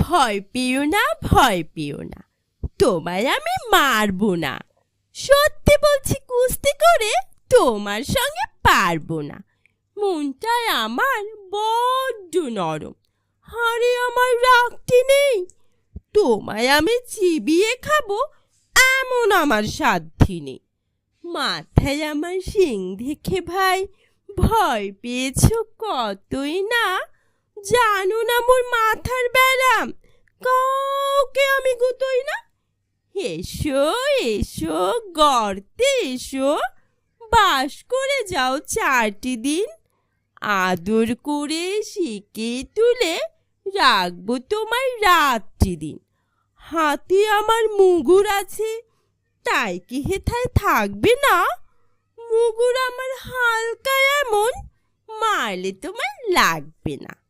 ভয় পেও না, ভয় পেও না। তোমায় আমি মারবো না। সত্যি বলছি, কুস্তি করে তোমার সঙ্গে পারব না। মনটায় আমার বড্ড নরম। হারে আমার রাগটি নেই। তোমায় আমি চিবিয়ে খাব এমন আমার সাধ্যি নেই। মাথায় আমার শিং দেখে ভাই, ভয় পেয়েছ কতই না? জানো না মোর মাথার ব্যারাম কাউকে আমি গুতোই না। এসো এসো, গর্তে এসো। বাস করে যাও চারটি দিন। আদর করে শিকে তুলে রাখব তোমায় রাত্রি দিন। হাতে আমার মুগুর আছে, তাই কি হেথায় থাকবে না? মুগুর আমার হালকা এমন, মারলে তোমার লাগবে না।